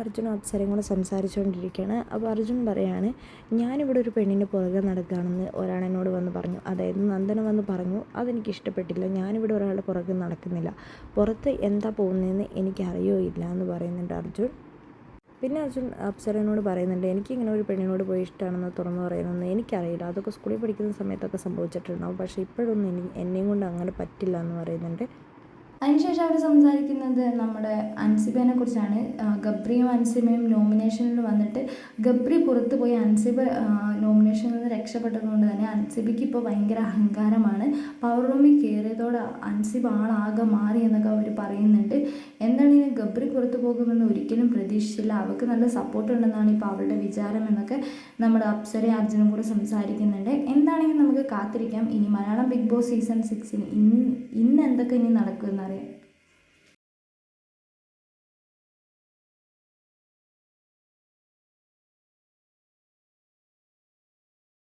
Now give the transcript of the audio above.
അർജുനും അപ്സരയും കൂടെ സംസാരിച്ചുകൊണ്ടിരിക്കുകയാണ്. അപ്പോൾ അർജുൻ പറയാണ് ഞാനിവിടെ ഒരു പെണ്ണിന്റെ പുറകെ നടക്കുകയാണെന്ന് ഒരാൾ എന്നോട് വന്ന് പറഞ്ഞു. അതായത് നന്ദന വന്ന് പറഞ്ഞു അതെനിക്ക് ഇഷ്ടപ്പെട്ടില്ല. ഞാനിവിടെ ഒരാളുടെ പുറകെ നടക്കുന്നില്ല. പുറത്ത് എന്താ പോകുന്നതെന്ന് എനിക്കറിയോ ഇല്ല എന്ന് പറയുന്നുണ്ട് അർജുൻ. പിന്നെ അർജുൻ അപ്സരനോട് പറയുന്നുണ്ട് എനിക്കിങ്ങനെ ഒരു പെണ്ണിനോട് പോയി ഇഷ്ടമാണെന്ന് തുറന്നു പറയുന്നതെന്ന് എനിക്കറിയില്ല. അതൊക്കെ സ്കൂളിൽ പഠിക്കുന്ന സമയത്തൊക്കെ സംഭവിച്ചിട്ടുണ്ടാവും. പക്ഷേ ഇപ്പോഴൊന്നും എന്നെയും കൊണ്ട് അങ്ങനെ പറ്റില്ല എന്ന് പറയുന്നുണ്ട്. അതിനുശേഷം അവർ സംസാരിക്കുന്നത് നമ്മുടെ അൻസിബേനെ കുറിച്ചാണ്. ഗബ്രിയും അൻസിബയും നോമിനേഷനിൽ വന്നിട്ട് ഗബ്രി പുറത്ത് പോയി അൻസിബ നോമിനേഷനിൽ നിന്ന് രക്ഷപ്പെട്ടതുകൊണ്ട് തന്നെ അൻസിബയ്ക്ക് ഇപ്പോൾ ഭയങ്കര അഹങ്കാരമാണ്. പവർ റൂമിൽ കയറിയതോടെ അൻസിബ ആളാകെ മാറി എന്നൊക്കെ അവർ പറയുന്നുണ്ട്. പുറത്ത് പോകുമെന്ന് ഒരിക്കലും പ്രതീക്ഷിച്ചില്ല. അവൾക്ക് നല്ല സപ്പോർട്ട് ഉണ്ടെന്നാണ് ഇപ്പോൾ അവളുടെ വിചാരം എന്നൊക്കെ നമ്മുടെ അപ്സര അർജുനും കൂടെ സംസാരിക്കുന്നുണ്ട്. എന്താണെങ്കിലും നമുക്ക് കാത്തിരിക്കാം. ഇനി മലയാളം ബിഗ് ബോസ് സീസൺ സിക്സിന് ഇന്ന് ഇന്ന് എന്തൊക്കെ ഇനി നടക്കുമെന്ന്